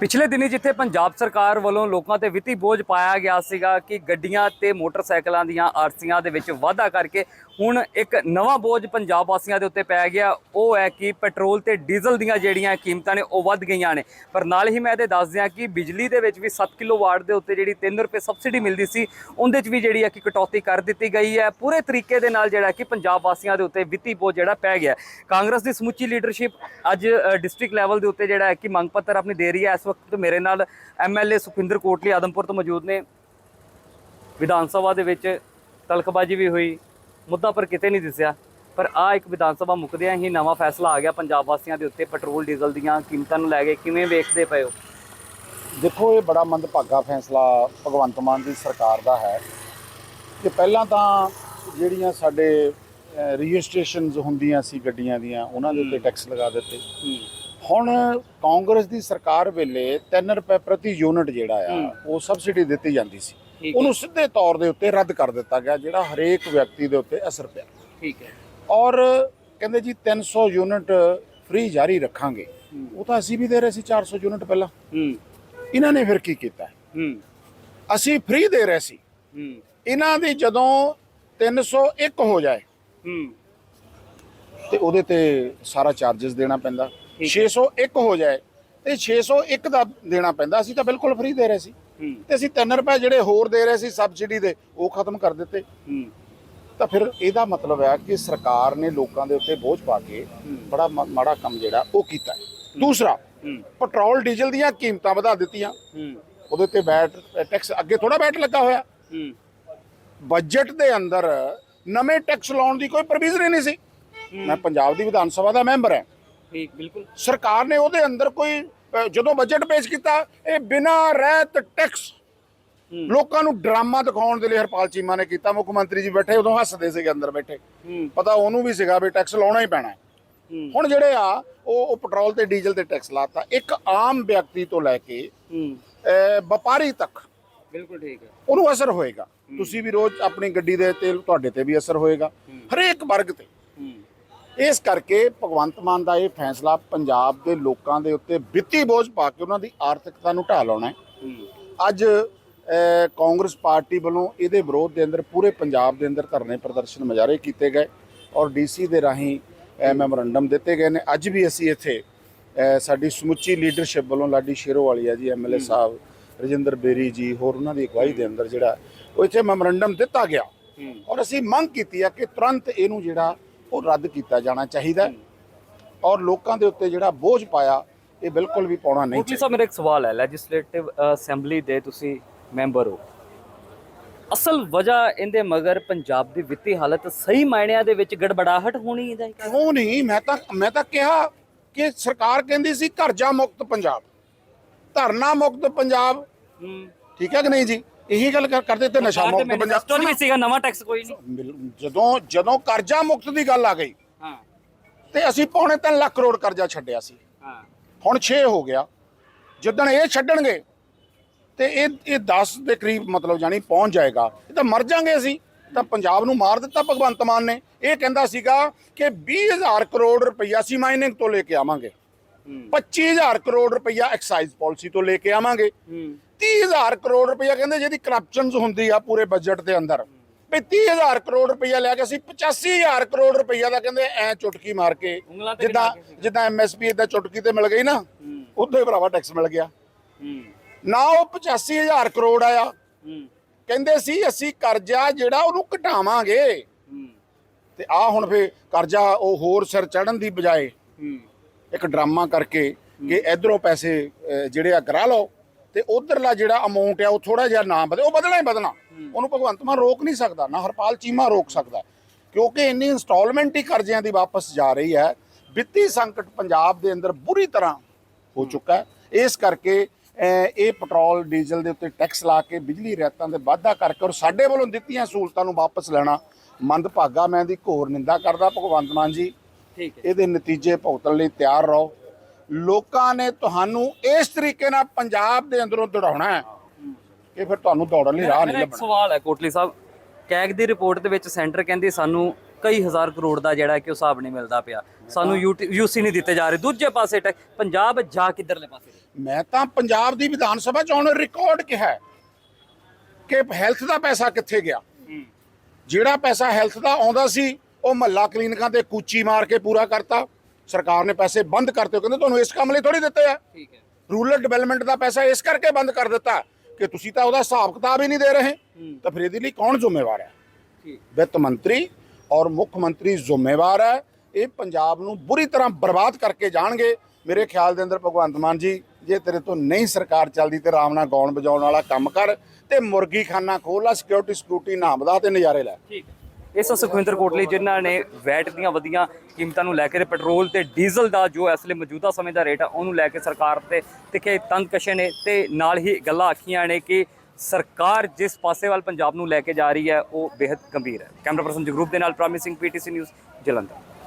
ਪਿਛਲੇ ਦਿਨੀ ਜਿੱਥੇ ਪੰਜਾਬ ਸਰਕਾਰ ਵੱਲੋਂ ਲੋਕਾਂ ਤੇ ਵਿੱਤੀ ਬੋਝ ਪਾਇਆ ਗਿਆ ਸੀਗਾ ਕਿ ਗੱਡੀਆਂ ਤੇ ਮੋਟਰਸਾਈਕਲਾਂ ਦੀਆਂ ਆਰਸੀਆਂ ਦੇ ਵਿੱਚ ਵਾਧਾ ਕਰਕੇ ਹੁਣ ਇੱਕ ਨਵਾਂ ਬੋਝ ਪੰਜਾਬ ਵਾਸੀਆਂ ਦੇ ਉੱਤੇ ਪੈ ਗਿਆ। ਉਹ ਹੈ ਕਿ ਪੈਟਰੋਲ ਤੇ ਡੀਜ਼ਲ ਦੀਆਂ ਜਿਹੜੀਆਂ ਕੀਮਤਾਂ ਨੇ ਉਹ ਵੱਧ ਗਈਆਂ ਨੇ। ਪਰ ਨਾਲ ਹੀ ਮੈਂ ਇਹਦੇ ਦੱਸ ਦਿਆਂ ਕਿ ਬਿਜਲੀ ਦੇ ਵਿੱਚ ਵੀ 7 ਕਿਲੋਵਾਟ ਦੇ ਉੱਤੇ ਜਿਹੜੀ 3 ਰੁਪਏ ਸਬਸਿਡੀ ਮਿਲਦੀ ਸੀ, ਉਹਦੇ 'ਚ ਵੀ ਜਿਹੜੀ ਹੈ ਕਿ ਕਟੌਤੀ ਕਰ ਦਿੱਤੀ ਗਈ ਹੈ। ਪੂਰੇ ਤਰੀਕੇ ਦੇ ਨਾਲ ਜਿਹੜਾ ਕਿ ਪੰਜਾਬ ਵਾਸੀਆਂ ਦੇ ਉੱਤੇ ਵਿੱਤੀ ਬੋਝ ਜਿਹੜਾ ਪੈ ਗਿਆ। ਕਾਂਗਰਸ ਦੀ ਸਮੁੱਚੀ ਲੀਡਰਸ਼ਿਪ ਅੱਜ ਡਿਸਟ੍ਰਿਕਟ ਲੈਵਲ ਦੇ ਉੱਤੇ ਜਿਹੜਾ ਹੈ ਕਿ ਮੰਗ ਪੱਤਰ ਆਪਣੀ ਦੇ ਰਹੀ ਹੈ। ਇਸ ਵਕਤ ਮੇਰੇ ਨਾਲ ਐਮਐਲਏ ਸੁਖਿੰਦਰ ਕੋਟਲੀ ਆਦਮਪੁਰ ਤੋਂ ਮੌਜੂਦ ਨੇ। ਵਿਧਾਨ ਸਭਾ ਦੇ ਵਿੱਚ ਤਲਖਬਾਜੀ ਵੀ ਹੋਈ ਮੁੱਦਾ ਪਰ ਕਿਤੇ ਨਹੀਂ ਦਿਸਿਆ। ਪਰ ਆ ਇੱਕ ਵਿਧਾਨ ਸਭਾ ਮੁੱਕਦਿਆਂ ਹੀ ਨਵਾਂ ਫੈਸਲਾ ਆ ਗਿਆ ਪੰਜਾਬ ਵਾਸੀਆਂ ਦੇ ਉੱਤੇ ਪੈਟਰੋਲ ਡੀਜ਼ਲ ਦੀਆਂ ਕੀਮਤਾਂ ਨੂੰ ਲੈ ਕੇ। ਕਿਵੇਂ ਵੇਖਦੇ ਪਏ ਹੋ? ਦੇਖੋ ਇਹ ਬੜਾ ਮੰਦਭਾਗਾ ਫੈਸਲਾ ਭਗਵੰਤ ਮਾਨ ਦੀ ਸਰਕਾਰ ਦਾ ਹੈ। ਕਿ ਪਹਿਲਾਂ ਤਾਂ ਜਿਹੜੀਆਂ ਸਾਡੇ ਰਜਿਸਟ੍ਰੇਸ਼ਨਸ ਹੁੰਦੀਆਂ ਸੀ ਗੱਡੀਆਂ ਦੀਆਂ ਉਹਨਾਂ ਦੇ ਉੱਤੇ ਟੈਕਸ ਲਗਾ ਦਿੱਤੇ। ਹੁਣ ਕਾਂਗਰਸ ਦੀ ਸਰਕਾਰ ਵੇਲੇ 3 ਰੁਪਏ ਪ੍ਰਤੀ ਯੂਨਿਟ ਜਿਹੜਾ ਆ। ਉਹ ਸਬਸਿਡੀ ਦਿੱਤੀ ਜਾਂਦੀ ਸੀ। ਉਹਨੂੰ ਸਿੱਧੇ ਤੌਰ ਦੇ ਉੱਤੇ ਰੱਦ ਕਰ ਦਿੱਤਾ ਗਿਆ ਜਿਹੜਾ ਹਰੇਕ ਵਿਅਕਤੀ ਦੇ ਉੱਤੇ ਅਸਰ ਪਿਆ। ਠੀਕ ਹੈ। ਔਰ ਕਹਿੰਦੇ ਜੀ 300 ਯੂਨਿਟ ਫ੍ਰੀ ਜਾਰੀ ਰੱਖਾਂਗੇ। ਉਹ ਤਾਂ ਅਸੀਂ ਵੀ ਦੇ ਰਹੇ ਸੀ 400 ਯੂਨਿਟ ਪਹਿਲਾਂ। ਹੂੰ। ਇਹਨਾਂ ਨੇ ਫਿਰ ਕੀ ਕੀਤਾ? ਹੂੰ। ਅਸੀਂ ਫ੍ਰੀ ਦੇ ਰਹੇ ਸੀ। ਹੂੰ। ਇਹਨਾਂ ਦੀ ਜਦੋਂ 301 ਹੋ ਜਾਏ ਹੂੰ। ਤੇ ਉਹਦੇ ਤੇ ਸਾਰਾ ਚਾਰजेस ਦੇਣਾ ਪੈਂਦਾ। 601 ਹੋ। ਜਾਏ ਤੇ 601 ਦਾ ਦੇਣਾ ਪੈਂਦਾ। ਅਸੀਂ ਤਾਂ ਬਿਲਕੁਲ ਫ੍ਰੀ ਦੇ ਰਹੇ ਸੀ। ਤੇ ਅਸੀਂ 3 ਰੁਪਏ ਜਿਹੜੇ ਹੋਰ ਦੇ ਰਹੇ ਸੀ ਸਬਸਿਡੀ ਦੇ ਉਹ ਖਤਮ ਕਰ ਦਿੱਤੇ। ਤਾਂ ਫਿਰ ਇਹਦਾ ਮਤਲਬ ਹੈ ਕਿ ਸਰਕਾਰ ਨੇ ਲੋਕਾਂ ਦੇ ਉੱਤੇ ਬੋਝ ਪਾ ਕੇ ਬੜਾ ਮਾੜਾ ਕੰਮ ਜਿਹੜਾ ਉਹ ਕੀਤਾ ਹੈ। ਦੂਸਰਾ ਪੈਟਰੋਲ ਡੀਜ਼ਲ ਦੀਆਂ ਕੀਮਤਾਂ ਵਧਾ ਦਿੱਤੀਆਂ। ਉਹਦੇ ਤੇ ਵੈਟ ਟੈਕਸ ਅੱਗੇ ਥੋੜਾ ਵੈਟ ਲੱਗਾ ਹੋਇਆ। ਬਜਟ ਦੇ ਅੰਦਰ ਨਵੇਂ ਟੈਕਸ ਲਾਉਣ ਦੀ ਕੋਈ ਪ੍ਰੋਵੀਜ਼ਨ ਹੀ ਨਹੀਂ ਸੀ। ਮੈਂ ਪੰਜਾਬ ਦੀ ਵਿਧਾਨ ਸਭਾ ਦਾ ਮੈਂਬਰ ਹਾਂ। ਠੀਕ ਬਿਲਕੁਲ। ਸਰਕਾਰ ਨੇ ਉਹਦੇ ਅੰਦਰ ਕੋਈ ਅ, ਜਦੋਂ ਬਜਟ ਪੇਸ਼ ਕੀਤਾ ਇਹ ਬਿਨਾਂ ਰਹਿਤ ਟੈਕਸ। ਲੋਕਾਂ ਨੂੰ ਡਰਾਮਾ ਦਿਖਾਉਣ ਦੇ ਲਈ ਹਰਪਾਲ ਚੀਮਾ ਨੇ ਕੀਤਾ। ਮੁੱਖ ਮੰਤਰੀ ਜੀ ਬੈਠੇ ਉਦੋਂ ਹੱਸਦੇ ਸੀਗੇ ਅੰਦਰ ਬੈਠੇ। ਹੂੰ। ਪਤਾ ਉਹਨੂੰ ਵੀ ਸੀਗਾ ਵੀ ਟੈਕਸ ਲਾਉਣਾ ਹੀ ਪੈਣਾ। ਹੈ। ਹੂੰ ਹੁਣ ਜਿਹੜੇ ਆ ਉਹ ਉਹ ਪੈਟਰੋਲ ਤੇ ਡੀਜ਼ਲ ਤੇ ਟੈਕਸ ਲਾਤਾ। ਇੱਕ ਆਮ ਵਿਅਕਤੀ ਤੋਂ ਲੈ ਕੇ ਹੂੰ। ਅ, ਵਪਾਰੀ ਤੱਕ ਬਿਲਕੁਲ ਠੀਕ ਹੈ। ਉਹਨੂੰ ਅਸਰ ਹੋਏਗਾ। ਤੁਸੀਂ ਵੀ ਰੋਜ਼ ਆਪਣੀ ਗੱਡੀ ਦੇ ਤੇਲ ਤੁਹਾਡੇ ਤੇ ਵੀ ਅਸਰ ਹੋਏਗਾ। ਹਰੇਕ ਵਰਗ ਤੇ। ਇਸ ਕਰਕੇ ਭਗਵੰਤ ਮਾਨ ਦਾ ਇਹ ਫੈਸਲਾ ਪੰਜਾਬ ਦੇ ਲੋਕਾਂ ਦੇ ਉੱਤੇ ਵਿੱਤੀ ਬੋਝ ਪਾ ਕੇ ਉਹਨਾਂ ਦੀ ਆਰਥਿਕਤਾ ਨੂੰ ਢਾਹ ਲਾਉਣਾ ਹੈ। ਅੱਜ ਕਾਂਗਰਸ ਪਾਰਟੀ ਵੱਲੋਂ ਇਹਦੇ ਵਿਰੋਧ ਦੇ ਅੰਦਰ ਪੂਰੇ ਪੰਜਾਬ ਦੇ ਅੰਦਰ ਧਰਨੇ ਪ੍ਰਦਰਸ਼ਨ ਮੁਜ਼ਾਹਰੇ ਕੀਤੇ ਗਏ ਔਰ ਡੀਸੀ ਦੇ ਰਾਹੀਂ ਮੈਮੋਰੰਡਮ ਦਿੱਤੇ ਗਏ ਨੇ। ਅੱਜ ਵੀ ਅਸੀਂ ਇੱਥੇ ਸਾਡੀ ਸਮੁੱਚੀ ਲੀਡਰਸ਼ਿਪ ਵੱਲੋਂ ਲਾਡੀ ਸ਼ੇਰੋਵਾਲੀਆ ਜੀ ਐਮਐਲਏ ਸਾਹਿਬ ਰਜਿੰਦਰ ਬੇਰੀ ਜੀ ਹੋਰ ਉਹਨਾਂ ਦੀ ਅਗਵਾਈ ਦੇ ਅੰਦਰ ਜਿਹੜਾ ਉਹ ਇੱਥੇ ਮੈਮੋਰੰਡਮ ਦਿੱਤਾ ਗਿਆ। ਔਰ ਅਸੀਂ ਮੰਗ ਕੀਤੀ ਆ ਕਿ ਤੁਰੰਤ ਇਹਨੂੰ ਜਿਹੜਾ ਉਹ ਰੱਦ ਕੀਤਾ ਜਾਣਾ ਚਾਹੀਦਾ ਹੈ। ਔਰ ਲੋਕਾਂ ਦੇ ਉੱਤੇ ਜਿਹੜਾ ਬੋਝ ਪਾਇਆ ਇਹ ਬਿਲਕੁਲ ਵੀ ਪਾਉਣਾ ਨਹੀਂ ਕੋਟਲੀ ਸਾਹਿਬ ਮੇਰਾ ਇੱਕ ਸਵਾਲ ਹੈ ਲੈਜਿਸਲੇਟਿਵ ਅਸੈਂਬਲੀ ਦੇ ਤੁਸੀਂ ਮੈਂਬਰ ਹੋ। ਅਸਲ ਵਜ੍ਹਾ ਇਹਦੇ ਮਗਰ ਪੰਜਾਬ ਦੀ ਵਿੱਤੀ ਹਾਲਤ ਸਹੀ ਮਾਇਨਿਆਂ ਦੇ ਵਿੱਚ ਗੜਬੜਾਹਟ ਹੋਣੀ ਦਾ ਕਿਉਂ ਨਹੀਂ? ਮੈਂ ਤਾਂ ਮੈਂ ਤਾਂ ਕਿਹਾ ਕਿ ਸਰਕਾਰ ਕਹਿੰਦੀ ਸੀ ਕਰਜ਼ਾ ਮੁਕਤ ਪੰਜਾਬ। ਧਰਨਾ ਮੁਕਤ ਪੰਜਾਬ। ਠੀਕ ਹੈ ਕਿ ਨਹੀਂ ਜੀ? ਇਹੀ ਗੱਲ ਕਰ- ਕਰਦੇ ਤੇ ਨਸ਼ਾ ਮੁਕਤ ਪੰਜਾਬ ਵੀ ਸੀਗਾ ਨਵਾਂ ਟੈਕਸ ਕੋਈ ਨਹੀਂ ਜਦੋਂ ਜਦੋਂ ਕਰਜ਼ਾ ਮੁਕਤ ਦੀ ਗੱਲ ਆ ਗਈ ਹਾਂ। ਤੇ ਅਸੀਂ ਪੌਣੇ 3 ਲੱਖ ਕਰੋੜ ਕਰਜ਼ਾ ਛੱਡਿਆ ਸੀ। ਹਾਂ। ਹੁਣ 6 ਹੋ ਗਿਆ। ਜਿੱਦਣ ਇਹ ਛੱਡਣਗੇ ਤੇ ਇਹ ਇਹ 10 ਦੇ ਕਰੀਬ ਮਤਲਬ ਜਾਨੀ ਪਹੁੰਚ ਜਾਏਗਾ। ਇਹ ਤਾਂ ਮਰ ਜਾਾਂਗੇ ਅਸੀਂ। ਤਾਂ ਪੰਜਾਬ ਨੂੰ ਮਾਰ ਦਿੱਤਾ ਭਗਵੰਤ ਮਾਨ ਨੇ। ਇਹ ਕਹਿੰਦਾ ਸੀਗਾ ਕਿ 20000 ਕਰੋੜ ਰੁਪਈਆ ਅਸੀਂ ਮਾਈਨਿੰਗ ਤੋਂ ਲੈ ਕੇ ਆਵਾਂਗੇ। 25000 ਕਰੋੜ ਰੁਪਈਆ ਐਕਸਾਈਜ਼ ਪਾਲਿਸੀ ਤੋਂ ਲੈ ਕੇ ਆਵਾਂਗੇ। ਹੂੰ। 30000 ਕਰੋੜ ਰੁਪਈਆ ਕਹਿੰਦੇ ਜਿਹਦੀ ਕਰਪਸ਼ਨਸ ਹੁੰਦੀ ਆ ਪੂਰੇ ਬਜਟ ਦੇ ਅੰਦਰ। ਵੀ 30000 ਕਰੋੜ ਰੁਪਈਆ ਲੈ ਕੇ ਅਸੀਂ 85000 ਕਰੋੜ ਰੁਪਈਆ ਦਾ ਕਹਿੰਦੇ ਐ ਚੁਟਕੀ ਮਾਰ ਕੇ ਜਿੱਦਾਂ ਜਿੱਦਾਂ ਐਮਐਸਪੀ ਇਦਾਂ ਚੁਟਕੀ ਤੇ ਮਿਲ ਗਈ ਨਾ ਹੂੰ। ਉੱਥੇ ਭਰਾਵਾ ਟੈਕਸ ਮਿਲ ਗਿਆ। ਨਾ ਉਹ 85000 ਕਰੋੜ ਆਇਆ। ਕਹਿੰਦੇ ਸੀ ਅਸੀਂ ਕਰਜ਼ਾ ਜਿਹੜਾ ਉਹਨੂੰ ਘਟਾਵਾਂਗੇ। ਤੇ ਆ ਹੁਣ ਫੇ ਕਰਜ਼ਾ ਉਹ ਹੋਰ ਸਿਰ ਚੜਨ ਦੀ ਬਜਾਏ ਇੱਕ ਡਰਾਮਾ ਕਰਕੇ ਕਿ ਇਧਰੋਂ ਪੈਸੇ ਜਿਹੜੇ ਆ ਕਰਾ ਲਓ ਤੇ ਉਧਰਲਾ ਜਿਹੜਾ ਅਮਾਉਂਟ ਆ, ਉਹ ਥੋੜਾ ਜਿਹਾ ਨਾ ਵਧੇ, ਉਹ ਵਧਣਾ ਹੀ ਵਧਣਾ। ਉਹਨੂੰ ਭਗਵੰਤ ਮਾਨ ਰੋਕ ਨਹੀਂ ਸਕਦਾ, ਨਾ ਹਰਪਾਲ ਚੀਮਾ ਰੋਕ ਸਕਦਾ, ਕਿਉਂਕਿ ਇੰਨੀ ਇਨਸਟਾਲਮੈਂਟ ਹੀ ਕਰਜ਼ਿਆਂ ਦੀ ਵਾਪਸ ਜਾ ਰਹੀ ਹੈ। ਵਿੱਤੀ ਸੰਕਟ ਪੰਜਾਬ ਦੇ ਅੰਦਰ ਬੁਰੀ ਤਰ੍ਹਾਂ ਹੋ ਚੁੱਕਾ ਹੈ। ਇਸ ਕਰਕੇ ਇਹ ਪੈਟਰੋਲ, ਡੀਜ਼ਲ ਦੇ ਉੱਤੇ ਟੈਕਸ ਲਾ ਕੇ ਬਿਜਲੀ ਰਿਆਇਤਾਂ ਦੇ ਵਾਧਾ ਕਰਕੇ ਔਰ ਸਾਡੇ ਵੱਲੋਂ ਦਿੱਤੀਆਂ ਸਹੂਲਤਾਂ ਨੂੰ ਵਾਪਸ ਲੈਣਾ ਮੰਦਭਾਗਾ। ਮੈਂ ਦੀ ਘੋਰ ਨਿੰਦਾ ਕਰਦਾ ਭਗਵੰਤ ਮਾਨ ਜੀ। ਠੀਕ ਹੈ। ਇਹਦੇ ਨਤੀਜੇ ਭੁਗਤਣ ਲਈ ਤਿਆਰ ਰਹੋ। ਲੋਕਾਂ ਨੇ ਤੁਹਾਨੂੰ ਇਸ ਤਰੀਕੇ ਨਾਲ ਪੰਜਾਬ ਦੇ ਅੰਦਰੋਂ ਦੌੜਾਉਣਾ ਹੈ ਕਿ ਫਿਰ ਤੁਹਾਨੂੰ ਦੌੜਨ ਲਈ ਰਾਹ ਨਹੀਂ ਲੱਭਣਾ। ਸਵਾਲ ਹੈ ਕੋਟਲੀ ਸਾਹਿਬ। ਕੈਗ ਦੀ ਰਿਪੋਰਟ ਦੇ ਵਿੱਚ ਸੈਂਟਰ ਕਹਿੰਦੀ ਸਾਨੂੰ ਕਈ ਹਜ਼ਾਰ ਕਰੋੜ ਦਾ ਜਿਹੜਾ ਕਿ ਉਹ ਹਿਸਾਬ ਨਹੀਂ ਮਿਲਦਾ ਪਿਆ। ਸਾਨੂੰ ਯੂਸੀ ਨਹੀਂ ਦਿੱਤੇ ਜਾ ਰਹੇ। ਦੂਜੇ ਪਾਸੇ ਟੈਕ- ਪੰਜਾਬ ਜਾ ਕਿੱਧਰਲੇ ਪਾਸੇ ਮੈਂ ਤਾਂ ਪੰਜਾਬ ਦੀ ਵਿਧਾਨ ਸਭਾ ਚ ਹੁਣ ਰਿਕਾਰਡ ਕਿਹਾ ਹੈ ਕਿ ਹੈਲਥ ਦਾ ਪੈਸਾ ਕਿੱਥੇ ਗਿਆ? ਜਿਹੜਾ ਪੈਸਾ ਹੈਲਥ ਦਾ ਆਉਂਦਾ ਸੀ ਉਹ ਮਹੱਲਾ ਕਲੀਨਿਕਾਂ ਤੇ ਕੂਚੀ ਮਾਰ ਕੇ ਪੂਰਾ ਕਰਤਾ। ਸਰਕਾਰ ਨੇ ਪੈਸੇ ਬੰਦ ਕਰਤੇ ਉਹ ਕਹਿੰਦੇ ਤੁਹਾਨੂੰ ਇਸ ਕੰਮ ਲਈ ਥੋੜੀ ਦਿੱਤੇ ਆ। ਠੀਕ ਹੈ। ਰੂਰਲ ਡਿਵੈਲਪਮੈਂਟ ਦਾ ਪੈਸਾ ਇਸ ਕਰਕੇ ਬੰਦ ਕਰ ਦਿੱਤਾ ਕਿ ਤੁਸੀਂ ਤਾਂ ਉਹਦਾ ਹਿਸਾਬ ਕਿਤਾਬ ਹੀ ਨਹੀਂ ਦੇ ਰਹੇ। ਤਾਂ ਫਿਰ ਇਹਦੇ ਲਈ ਕੌਣ ਜ਼ਿੰਮੇਵਾਰ ਹੈ? ਵਿੱਤ ਮੰਤਰੀ ਔਰ ਮੁੱਖ ਮੰਤਰੀ ਜ਼ਿੰਮੇਵਾਰ ਹੈ। ਇਹ ਪੰਜਾਬ ਨੂੰ ਬੁਰੀ ਤਰ੍ਹਾਂ ਬਰਬਾਦ ਕਰਕੇ ਜਾਣਗੇ। ਮੇਰੇ ਖਿਆਲ ਦੇ ਅੰਦਰ ਭਗਵੰਤ ਮਾਨ ਜੀ ਜੇ ਤੇਰੇ ਤੋਂ ਨਹੀਂ ਸਰਕਾਰ ਚੱਲਦੀ ਤੇ ਆਰਾਮ ਨਾਲ ਗਾਉਣ ਵਜਾਉਣ ਵਾਲਾ ਕੰਮ ਕਰ ਤੇ ਮੁਰਗੀ ਖਾਨਾ ਖੋਲ ਲਾ ਸਿਕਿਉਰਿਟੀ ਸਕੂਟੀ ਨਾ ਵਧਾ ਤੇ ਨਜ਼ਾਰੇ ਲੈ। ਠੀਕ ਇਸ ਸੁਖਵਿੰਦਰ ਕੋਟਲੀ, ਜਿਨ੍ਹਾਂ ਨੇ ਵੈਟ ਦੀਆਂ ਵਧੀਆਂ ਕੀਮਤਾਂ ਨੂੰ ਲੈ ਕੇ ਪੈਟਰੋਲ ਤੇ ਡੀਜ਼ਲ ਦਾ ਜੋ ਇਸ ਲਈ ਮੌਜੂਦਾ ਸਮੇਂ ਦਾ ਰੇਟ ਆ, ਉਹਨੂੰ ਲੈ ਕੇ ਸਰਕਾਰ ਤੇ ਤਿੱਖੇ ਤੰਗ ਕਸ਼ੇ ਨੇ ਤੇ ਨਾਲ ਹੀ ਗੱਲਾਂ ਆਖੀਆਂ ਨੇ ਕਿ ਸਰਕਾਰ ਜਿਸ ਪਾਸੇ ਵੱਲ ਪੰਜਾਬ ਨੂੰ ਲੈ ਕੇ ਜਾ ਰਹੀ ਹੈ, ਉਹ ਬੇहद ਗੰਭੀਰ ਹੈ। ਕੈਮਰਾ ਪਰਸਨ ਜਗਰੂਪ ਦੇ ਨਾਲ ਪ੍ਰਾਮਿਸਿੰਗ ਪੀਟੀਸੀ ਨਿਊਜ਼, ਜਲੰਧਰ।